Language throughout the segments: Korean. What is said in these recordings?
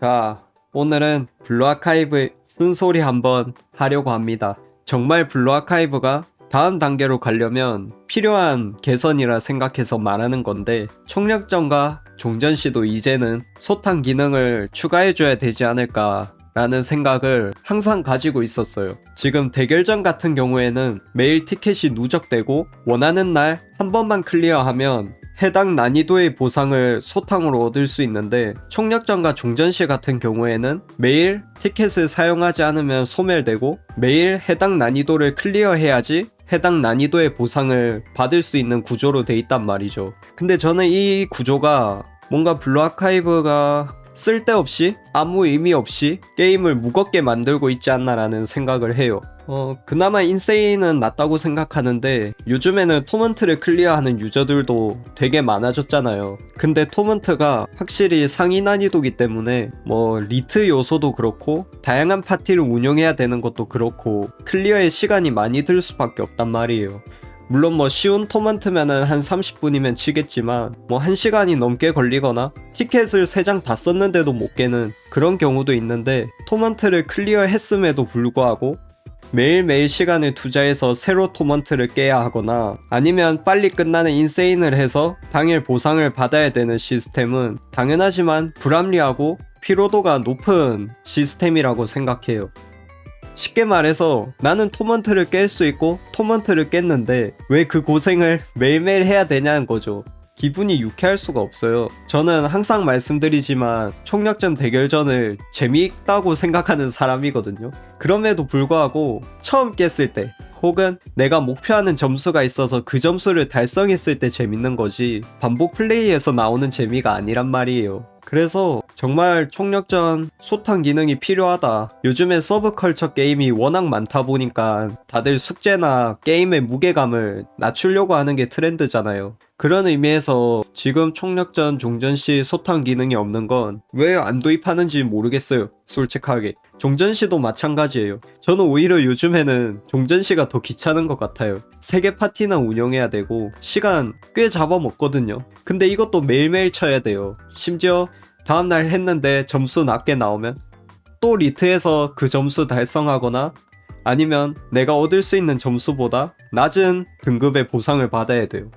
자, 오늘은 블루아카이브 쓴소리 한번 하려고 합니다. 정말 블루아카이브가 다음 단계로 가려면 필요한 개선이라 생각해서 말하는 건데 청력전과 종전시도 이제는 소탕 기능을 추가해줘야 되지 않을까 라는 생각을 항상 가지고 있었어요. 지금 대결전 같은 경우에는 매일 티켓이 누적되고 원하는 날 한 번만 클리어하면 해당 난이도의 보상을 소탕으로 얻을 수 있는데 총력전과 종전시 같은 경우에는 매일 티켓을 사용하지 않으면 소멸되고 매일 해당 난이도를 클리어해야지 해당 난이도의 보상을 받을 수 있는 구조로 돼 있단 말이죠. 근데 저는 이 구조가 뭔가 블루 아카이브가 쓸데없이 아무 의미 없이 게임을 무겁게 만들고 있지 않나라는 생각을 해요. 어, 그나마 인세인은 낫다고 생각하는데 요즘에는 토먼트를 클리어하는 유저들도 되게 많아졌잖아요. 근데 토먼트가 확실히 상위 난이도기 때문에 뭐 리트 요소도 그렇고 다양한 파티를 운영해야 되는 것도 그렇고 클리어에 시간이 많이 들 수밖에 없단 말이에요. 물론 뭐 쉬운 토먼트면은 한 30분이면 치겠지만 뭐 1시간이 넘게 걸리거나 티켓을 3장 다 썼는데도 못 깨는 그런 경우도 있는데 토먼트를 클리어 했음에도 불구하고 매일매일 시간을 투자해서 새로 토먼트를 깨야 하거나 아니면 빨리 끝나는 인세인을 해서 당일 보상을 받아야 되는 시스템은 당연하지만 불합리하고 피로도가 높은 시스템이라고 생각해요. 쉽게 말해서 나는 토먼트를 깰 수 있고 토먼트를 깼는데 왜 그 고생을 매일매일 해야 되냐는 거죠. 기분이 유쾌할 수가 없어요. 저는 항상 말씀드리지만 총력전 대결전을 재미있다고 생각하는 사람이거든요. 그럼에도 불구하고 처음 깼을 때 혹은 내가 목표하는 점수가 있어서 그 점수를 달성했을 때 재밌는 거지 반복 플레이에서 나오는 재미가 아니란 말이에요. 그래서 정말 총력전 소탕 기능이 필요하다. 요즘에 서브컬처 게임이 워낙 많다 보니까 다들 숙제나 게임의 무게감을 낮추려고 하는 게 트렌드잖아요. 그런 의미에서 지금 총력전 종전 시 소탕 기능이 없는 건 왜 안 도입하는지 모르겠어요. 솔직하게. 종전 시도 마찬가지예요. 저는 오히려 요즘에는 종전 시가 더 귀찮은 것 같아요. 세개 파티나 운영해야 되고 시간 꽤 잡아먹거든요. 근데 이것도 매일매일 쳐야 돼요. 심지어 다음날 했는데 점수 낮게 나오면 또 리트에서 그 점수 달성하거나 아니면 내가 얻을 수 있는 점수보다 낮은 등급의 보상을 받아야 돼요.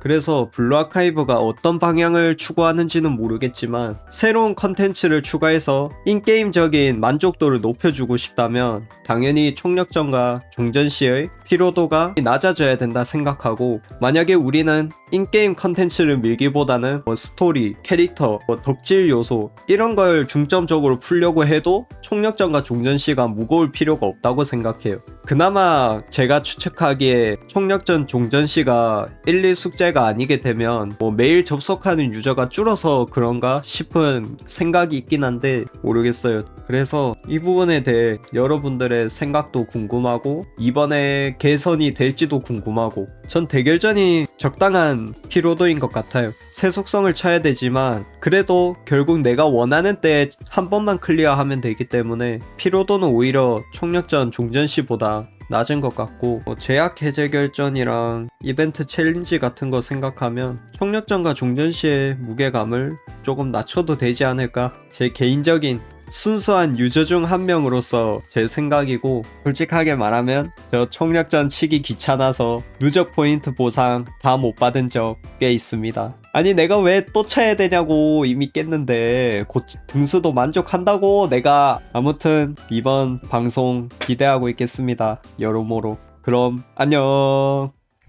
그래서 블루 아카이브가 어떤 방향을 추구하는지는 모르겠지만 새로운 컨텐츠를 추가해서 인게임적인 만족도를 높여주고 싶다면 당연히 총력전과 종전 시의 피로도가 낮아져야 된다 생각하고 만약에 우리는 인게임 컨텐츠를 밀기보다는 뭐 스토리, 캐릭터, 뭐 덕질 요소 이런 걸 중점적으로 풀려고 해도 총력전과 종전시가 무거울 필요가 없다고 생각해요. 그나마 제가 추측하기에 총력전 종전시가 1, 2 숙제가 아니게 되면 뭐 매일 접속하는 유저가 줄어서 그런가 싶은 생각이 있긴 한데 모르겠어요. 그래서 이 부분에 대해 여러분들의 생각도 궁금하고 이번에 개선이 될지도 궁금하고 전 대결전이 적당한 피로도인 것 같아요. 세속성을 쳐야 되지만 그래도 결국 내가 원하는 때한 번만 클리어하면 되기 때문에 피로도는 오히려 총력전 종전 시보다 낮은 것 같고 뭐 제약 해제 결전이랑 이벤트 챌린지 같은 거 생각하면 총력전과 종전시의 무게감을 조금 낮춰도 되지 않을까 제 개인적인 순수한 유저 중 한 명으로서 제 생각이고 솔직하게 말하면 저 총력전 치기 귀찮아서 누적 포인트 보상 다 못 받은 적 꽤 있습니다. 아니 내가 왜 또 쳐야 되냐고 이미 깼는데 곧 등수도 만족한다고 내가 아무튼 이번 방송 기대하고 있겠습니다. 여러모로 그럼 안녕